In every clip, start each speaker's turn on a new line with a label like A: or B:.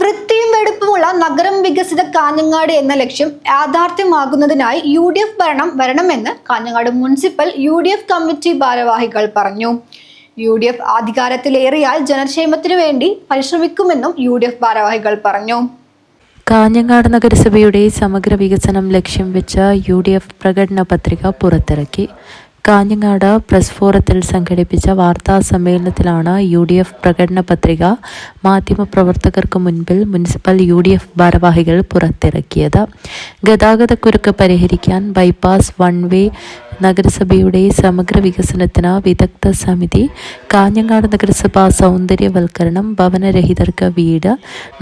A: വൃത്തിയും വെടുപ്പുമുള്ള നഗരം വികസിത കാഞ്ഞങ്ങാട് എന്ന ലക്ഷ്യം യാഥാർത്ഥ്യമാകുന്നതിനായി യു ഡി എഫ് ഭരണം വരണമെന്ന് Kanhangad municipal U D F committee ഭാരവാഹികൾ പറഞ്ഞു. യു ഡി എഫ് അധികാരത്തിലേറിയാൽ ജനക്ഷേമത്തിനു വേണ്ടി പരിശ്രമിക്കുമെന്നും യു ഡി എഫ് ഭാരവാഹികൾ പറഞ്ഞു.
B: കാഞ്ഞങ്ങാട് നഗരസഭയുടെ സമഗ്ര വികസനം ലക്ഷ്യം വെച്ച യു ഡി എഫ് പ്രകടന പത്രിക പുറത്തിറക്കി. കാഞ്ഞങ്ങാട് പ്രസ് ഫോറത്തിൽ സംഘടിപ്പിച്ച വാർത്താ സമ്മേളനത്തിലാണ് യു ഡി എഫ് പ്രകടന പത്രിക മാധ്യമപ്രവർത്തകർക്ക് മുൻപിൽ മുനിസിപ്പൽ യു ഡി എഫ് ഭാരവാഹികൾ പുറത്തിറക്കിയത്. ഗതാഗതക്കുരുക്ക് പരിഹരിക്കാൻ ബൈപ്പാസ് വൺ വേ നഗരസഭയുടെ സമഗ്ര വികസനത്തിന് വിദഗ്ധ സമിതി കാഞ്ഞങ്ങാട് നഗരസഭ സൗന്ദര്യവൽക്കരണം ഭവനരഹിതർക്ക് വീട്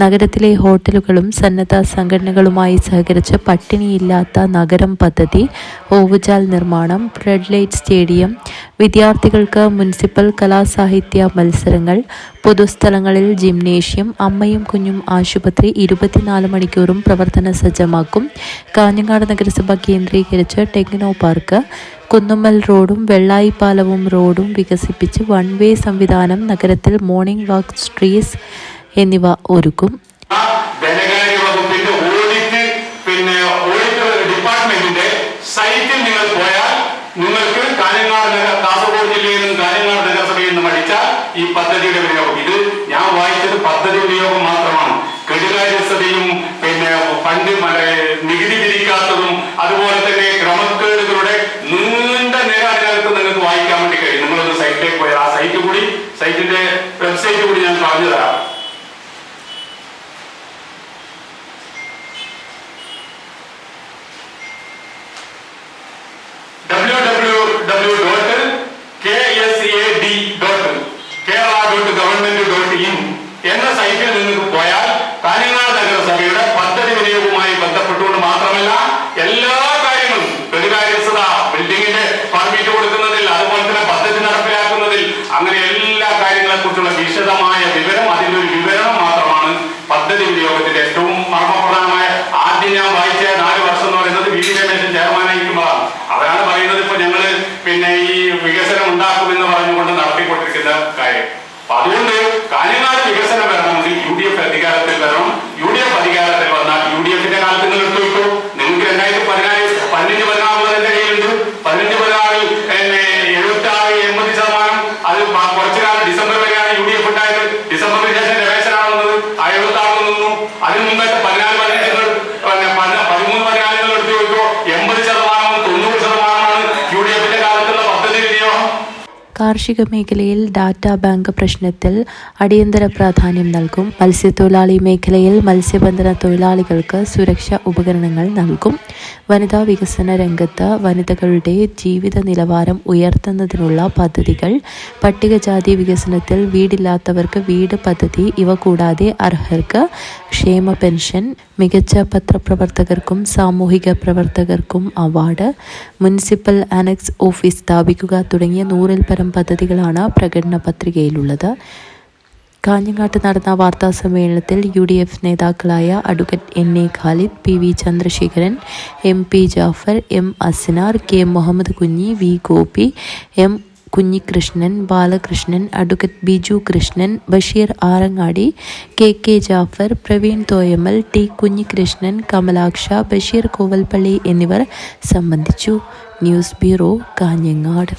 B: നഗരത്തിലെ ഹോട്ടലുകളും സന്നദ്ധ സംഘടനകളുമായി സഹകരിച്ച് പട്ടിണിയില്ലാത്ത നഗരം പദ്ധതി ഓവുചാൽ നിർമ്മാണം ഫ്ലഡ് ലൈറ്റ് സ്റ്റേഡിയം വിദ്യാർത്ഥികൾക്ക് മുനിസിപ്പൽ കലാസാഹിത്യ മത്സരങ്ങൾ പൊതുസ്ഥലങ്ങളിൽ ജിംനേഷ്യം അമ്മയും കുഞ്ഞും ആശുപത്രി ഇരുപത്തിനാല് മണിക്കൂറും പ്രവർത്തന സജ്ജമാക്കും. കാഞ്ഞങ്ങാട് നഗരസഭ കേന്ദ്രീകരിച്ച് ടെക്നോ പാർക്ക് കുന്നുമ്മൽ റോഡും വെള്ളായിപ്പാലവും റോഡും വികസിപ്പിച്ച് വൺ വേ സംവിധാനം നഗരത്തിൽ മോർണിംഗ് വാക്ക് സ്ട്രീസ് എന്നിവ ഒരുക്കും
C: ആ ധനകാര്യ വകുപ്പിന്റെ ഓഡിറ്റ് പിന്നെ ഓഡിറ്റ് ഡിപ്പാർട്ട്മെന്റിന്റെ സൈറ്റിൽ നിങ്ങൾ പോയാൽ നിങ്ങൾക്ക് കാഞ്ഞങ്ങാട് നഗര കാസർഗോഡ് ജില്ലയിൽ നിന്നും കാഞ്ഞങ്ങാട് നഗരസഭയിൽ നിന്നും അടിച്ചാൽ ഈ പദ്ധതിയുടെ വിനിയോഗം ഇത് ഞാൻ വായിച്ചത് പദ്ധതി വിനിയോഗം മാത്രമാണ്. കെടുകാര്യസ്ഥതയും പിന്നെ ഫണ്ട് നികുതി പിരിക്കാത്തതും അതുപോലെ തന്നെ ക്രമക്കേടുകളുടെ നീണ്ട നിര അതിനകത്ത് നിങ്ങൾക്ക് വായിക്കാൻ വേണ്ടി കഴിയും. നിങ്ങളൊന്ന് സൈറ്റിലേക്ക് പോയാൽ ആ സൈറ്റ് കൂടി സൈറ്റിന്റെ വെബ്സൈറ്റ് കൂടി ഞാൻ പറഞ്ഞു തരാം. www.ksad.കേരള.ഗവൺമെന്റ്.in എന്ന സൈറ്റിൽ നിങ്ങൾക്ക് പോയാൽ കാഞ്ഞങ്ങാട് നഗരസഭയുടെ പദ്ധതി വിനിയോഗവുമായി ബന്ധപ്പെട്ടുകൊണ്ട് മാത്രമല്ല എല്ലാ കാര്യങ്ങളും. പെരുകാര്യസ്ഥത ബിൽഡിങ്ങിന്റെ പെർമിറ്റ് കൊടുക്കുന്നതിൽ അതുപോലെ തന്നെ പദ്ധതി നടപ്പിലാക്കുന്നതിൽ അങ്ങനെ എല്ലാ കാര്യങ്ങളെ കുറിച്ചുള്ള വിശദമായ വിവരം അതിന്റെ ഒരു വിവരണം മാത്രമാണ് പദ്ധതി വിനിയോഗത്തിന്റെ ഏറ്റവും അതുകൊണ്ട് കാഞ്ഞങ്ങാട് വികസനം വരണമെങ്കിൽ യു ഡി എഫ് അധികാരത്തിൽ വരണം. യു ഡി എഫ് അധികാരത്തിൽ വന്നാൽ യു ഡി എഫിന്റെ കാലത്ത് നിങ്ങൾ എടുത്തു വെക്കൂ നിങ്ങൾക്ക് രണ്ടായിരത്തി പതിനാല് പതിനഞ്ച് പതിനാറ് മുതൽ കയ്യിലുണ്ട്. പതിനഞ്ച് പതിനാറിൽ എഴുപത്തി ആറ് എൺപത് ശതമാനം. അത് കുറച്ചു കാലം ഡിസംബർ വരെയാണ് യു ഡി എഫ് ഉണ്ടായത്. ഡിസംബറിന് ശേഷം രമേശനാണ് വന്നത്. ആ എഴുപത്തി ആറ് നിന്നു അതിന് മുമ്പായിട്ട് പതിനാല് പതിനഞ്ച് നിങ്ങൾ പിന്നെ പതിന- പതിമൂന്ന് പതിനാല് നിങ്ങൾ എടുത്തു വെക്കോ എൺപത് ശതമാനം തൊണ്ണൂറ് ശതമാനമാണ് യു ഡി എഫിന്റെ കാലത്തുള്ള പദ്ധതി വിനിയോഗം
B: കാർഷിക മേഖലയിൽ ഡാറ്റാ ബാങ്ക് പ്രശ്നത്തിൽ അടിയന്തര പ്രാധാന്യം നൽകും. മത്സ്യത്തൊഴിലാളി മേഖലയിൽ മത്സ്യബന്ധന തൊഴിലാളികൾക്ക് സുരക്ഷാ ഉപകരണങ്ങൾ നൽകും. വനിതാ വികസന രംഗത്ത് വനിതകളുടെ ജീവിത നിലവാരം ഉയർത്തുന്നതിനുള്ള പദ്ധതികൾ പട്ടികജാതി വികസനത്തിൽ വീടില്ലാത്തവർക്ക് വീട് പദ്ധതി ഇവ കൂടാതെ അർഹർക്ക് ക്ഷേമ പെൻഷൻ മികച്ച പത്രപ്രവർത്തകർക്കും സാമൂഹിക പ്രവർത്തകർക്കും അവാർഡ് മുനിസിപ്പൽ അനക്സ് ഓഫീസ് സ്ഥാപിക്കുക തുടങ്ങിയ നൂറിൽ പരം പദ്ധതികളാണ് പ്രകടന പത്രികയിലുള്ളത്. കാഞ്ഞങ്ങാട്ട് നടന്ന വാർത്താ സമ്മേളനത്തിൽ യു ഡി എഫ് നേതാക്കളായ advocate N A Khalid P V Chandrasekharan M P Jafar M Asinar K Muhammad Kunhi V Gopi M Kunhikrishnan Balakrishnan advocate Biju Krishnan Basheer Arangadi K K Jafar Praveen Thoyamal T Kunhikrishnan Kamalaksha Basheer Kovalpalli എന്നിവർ സംബന്ധിച്ചു. News bureau Kanhangad.